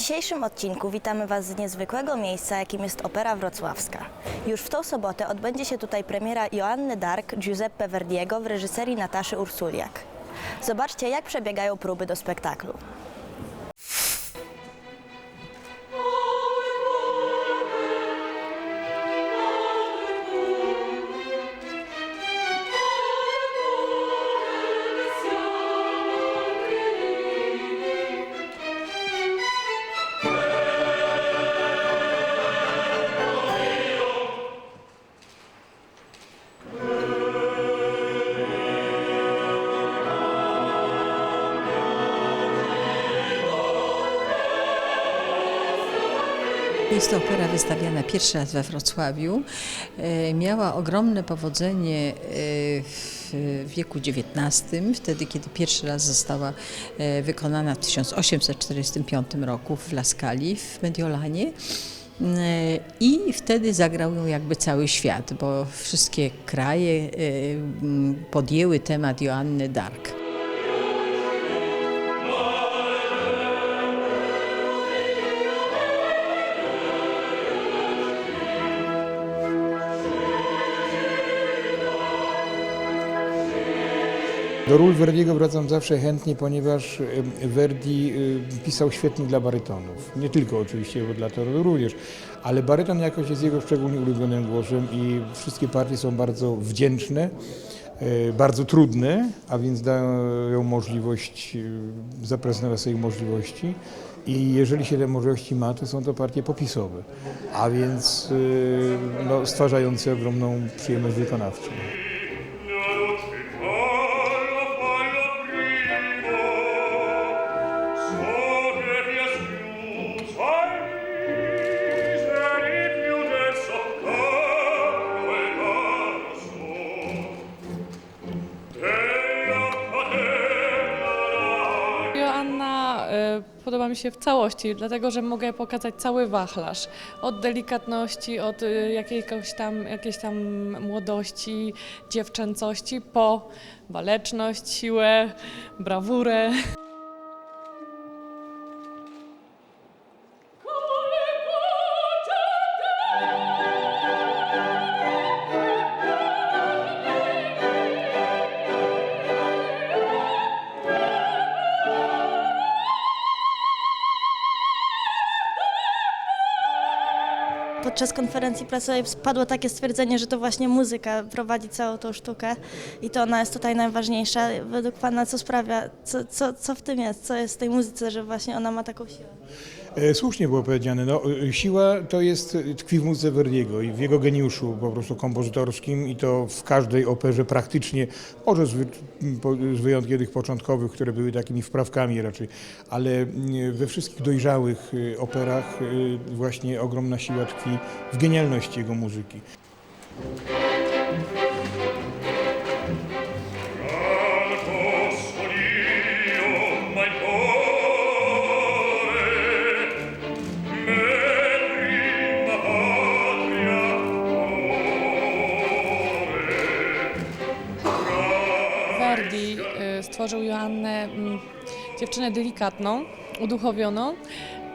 dzisiejszym odcinku witamy Was z niezwykłego miejsca, jakim jest Opera Wrocławska. Już w tą sobotę odbędzie się tutaj premiera Joanny Dark Giuseppe Verdiego w reżyserii Nataszy Ursuliak. Zobaczcie, jak przebiegają próby do spektaklu. Jest to opera wystawiana pierwszy raz we Wrocławiu. E, Miała ogromne powodzenie e, w wieku XIX, wtedy kiedy pierwszy raz została e, wykonana w 1845 roku w Laskali, w Mediolanie. I wtedy zagrał ją jakby cały świat, bo wszystkie kraje podjęły temat Joanny Dark. Do ról Verdiego wracam zawsze chętnie, ponieważ Verdi pisał świetnie dla barytonów. Nie tylko oczywiście, bo dla to również, ale baryton jakoś jest jego szczególnie ulubionym głosem i wszystkie partie są bardzo wdzięczne, y, bardzo trudne, a więc dają możliwość zaprezentowania swoich możliwości. I jeżeli się te możliwości ma, to są to partie popisowe, a więc y, no, stwarzające ogromną przyjemność wykonawczą. Podoba mi się w całości, dlatego że mogę pokazać cały wachlarz. Od delikatności, od y, jakiejś tam, jakiejś tam młodości, dziewczęcości, po waleczność, siłę, brawurę. Podczas konferencji prasowej padło takie stwierdzenie, że to właśnie muzyka prowadzi całą tą sztukę i to ona jest tutaj najważniejsza. Według Pana co sprawia, co, co, co w tym jest, co jest w tej muzyce, że właśnie ona ma taką siłę? E, Słusznie było powiedziane. No, e, siła to jest, e, tkwi w muzyce Verdiego i w jego geniuszu po prostu kompozytorskim i to w każdej operze praktycznie, może z, wy, z wyjątkiem tych początkowych, które były takimi wprawkami raczej, ale we wszystkich dojrzałych operach właśnie ogromna siła tkwi w genialności jego muzyki. Stworzył Joannę mm, dziewczynę delikatną, uduchowioną,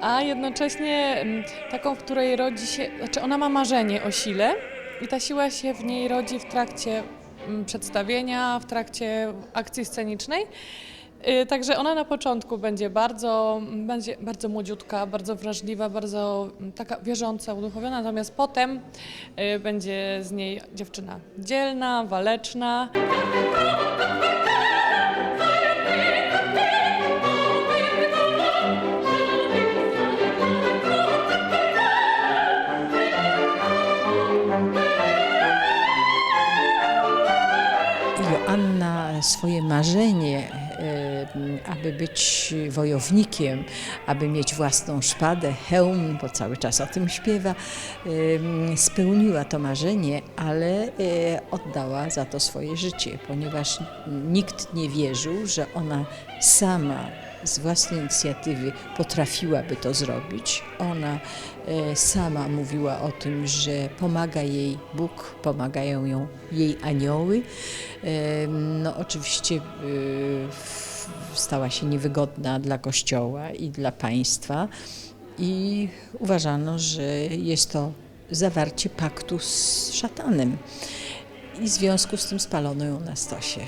a jednocześnie mm, taką, w której rodzi się, znaczy ona ma marzenie o sile i ta siła się w niej rodzi w trakcie mm, przedstawienia, w trakcie akcji scenicznej. Y, Także ona na początku będzie bardzo, będzie bardzo młodziutka, bardzo wrażliwa, bardzo taka wierząca, uduchowiona, natomiast potem y, będzie z niej dziewczyna dzielna, waleczna. Swoje marzenie, e, aby być wojownikiem, aby mieć własną szpadę, hełm, bo cały czas o tym śpiewa, e, spełniła to marzenie, ale e, oddała za to swoje życie, ponieważ nikt nie wierzył, że ona sama z własnej inicjatywy potrafiłaby to zrobić. Ona e, sama mówiła o tym, że pomaga jej Bóg, pomagają ją jej anioły. E, No oczywiście e, stała się niewygodna dla Kościoła i dla państwa. i uważano, że jest to zawarcie paktu z szatanem. I w związku z tym spalono ją na stosie.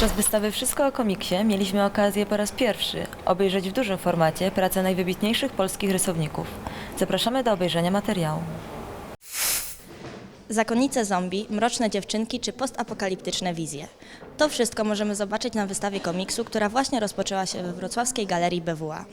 Podczas wystawy Wszystko o komiksie mieliśmy okazję po raz pierwszy obejrzeć w dużym formacie pracę najwybitniejszych polskich rysowników. Zapraszamy do obejrzenia materiału. Zakonnice zombie, mroczne dziewczynki czy postapokaliptyczne wizje. To wszystko możemy zobaczyć na wystawie komiksu, która właśnie rozpoczęła się we wrocławskiej galerii BWA.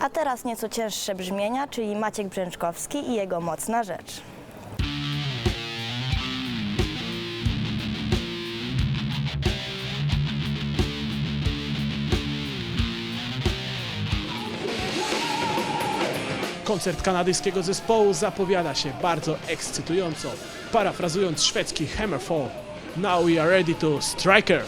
A teraz nieco cięższe brzmienia, czyli Maciek Brzęczkowski i jego mocna rzecz. Koncert kanadyjskiego zespołu zapowiada się bardzo ekscytująco. Parafrazując szwedzki Hammerfall, Now we are ready to Striker.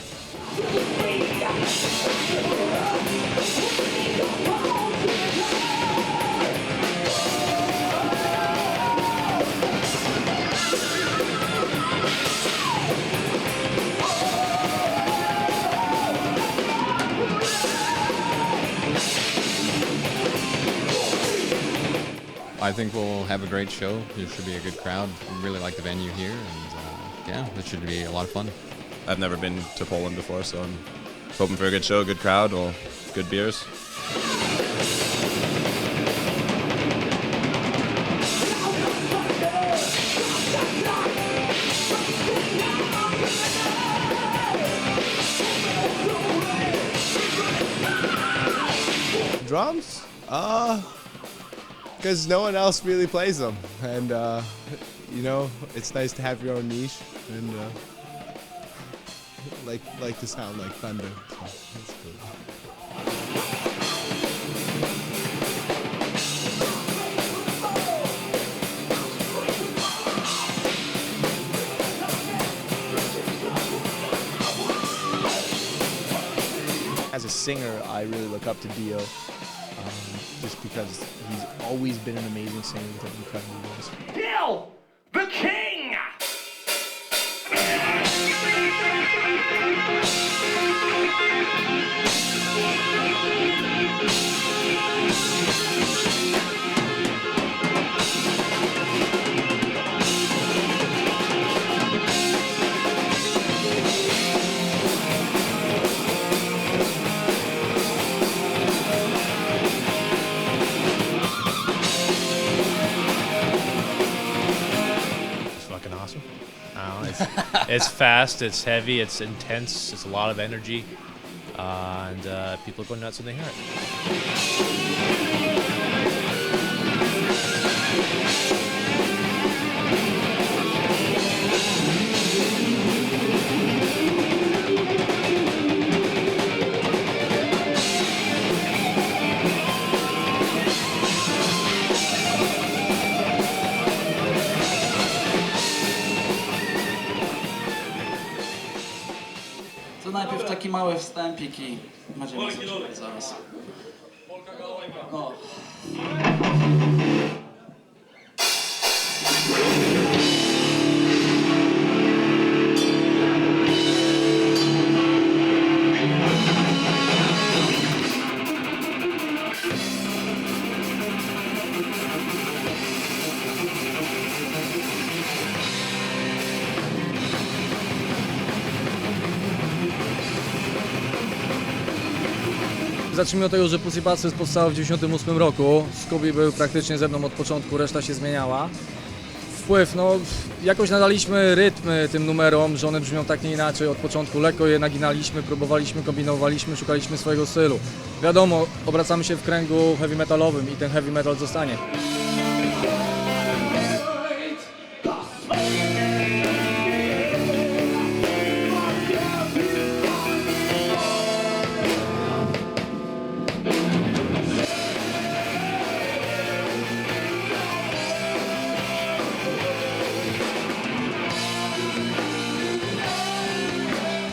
I think we'll have a great show. There should be a good crowd. We really like the venue here, and uh, yeah, it should be a lot of fun. I've never been to Poland before, so I'm hoping for a good show, good crowd, or good beers. drums uh because no one else really plays them. And uh you know it's nice to have your own niche and uh like like to sound like thunder. So As a singer, I really look up to Dio, because he's always been an amazing singer with an incredible voice. Dio! it's, fast, it's heavy, it's intense, it's a lot of energy, uh, and uh, people go nuts when they hear it. Mały wstępik i będziemy zaczynać zaraz. No. Zacznijmy od tego, że Pussy Basters powstało w 1998 roku. Scooby był praktycznie ze mną od początku, reszta się zmieniała. Wpływ, no jakoś nadaliśmy rytmy tym numerom, że one brzmią tak nie inaczej. Od początku lekko je naginaliśmy, próbowaliśmy, kombinowaliśmy, szukaliśmy swojego stylu. Wiadomo, obracamy się w kręgu heavy metalowym i ten heavy metal zostanie.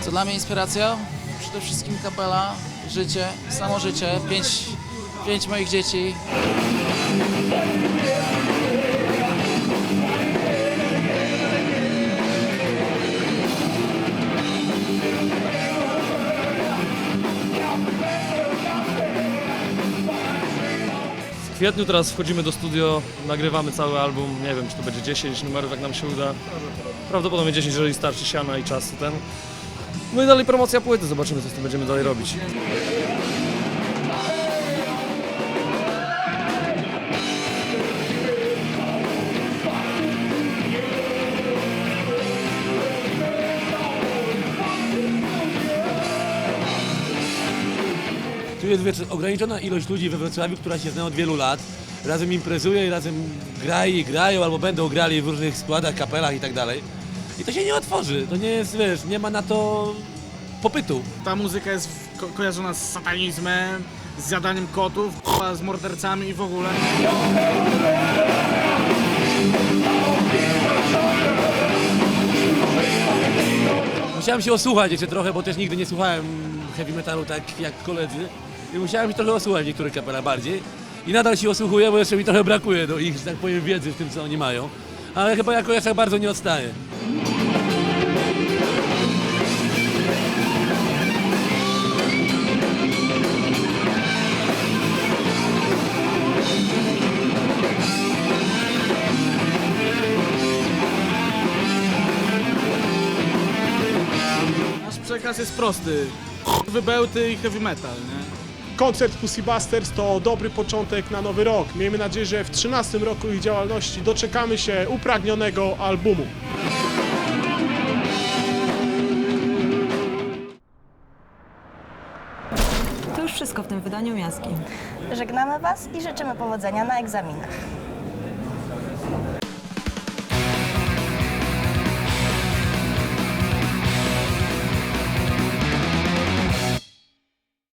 Co dla mnie inspiracja? Przede wszystkim kapela, życie, samo życie, pięć, pięć moich dzieci. W kwietniu teraz wchodzimy do studio, nagrywamy cały album, nie wiem czy to będzie 10 numerów, jak nam się uda. Prawdopodobnie 10, jeżeli starczy siana i czasu ten. No i dalej promocja płyty, zobaczymy co z tym będziemy dalej robić. Tu jest wiesz, ograniczona ilość ludzi we Wrocławiu, która się zna od wielu lat. Razem imprezuje i razem grają i grają albo będą grali w różnych składach, kapelach i tak dalej. I to się nie otworzy, to nie jest, wiesz, nie ma na to popytu. Ta muzyka jest ko kojarzona z satanizmem, z zjadaniem kotów, k***a, z mordercami i w ogóle. Musiałem się osłuchać jeszcze trochę, bo też nigdy nie słuchałem heavy metalu tak jak koledzy. I musiałem się trochę osłuchać niektórych kapelach bardziej. I nadal się osłuchuję, bo jeszcze mi trochę brakuje do ich, że tak powiem, wiedzy w tym, co oni mają. Ale chyba jako ja tak bardzo nie odstaję. Przekaz jest prosty. Wybełty i heavy metal, nie? Koncert Pussy Busters to dobry początek na nowy rok. Miejmy nadzieję, że w 13 roku ich działalności doczekamy się upragnionego albumu. To już wszystko w tym wydaniu miaski. Żegnamy Was i życzymy powodzenia na egzaminach.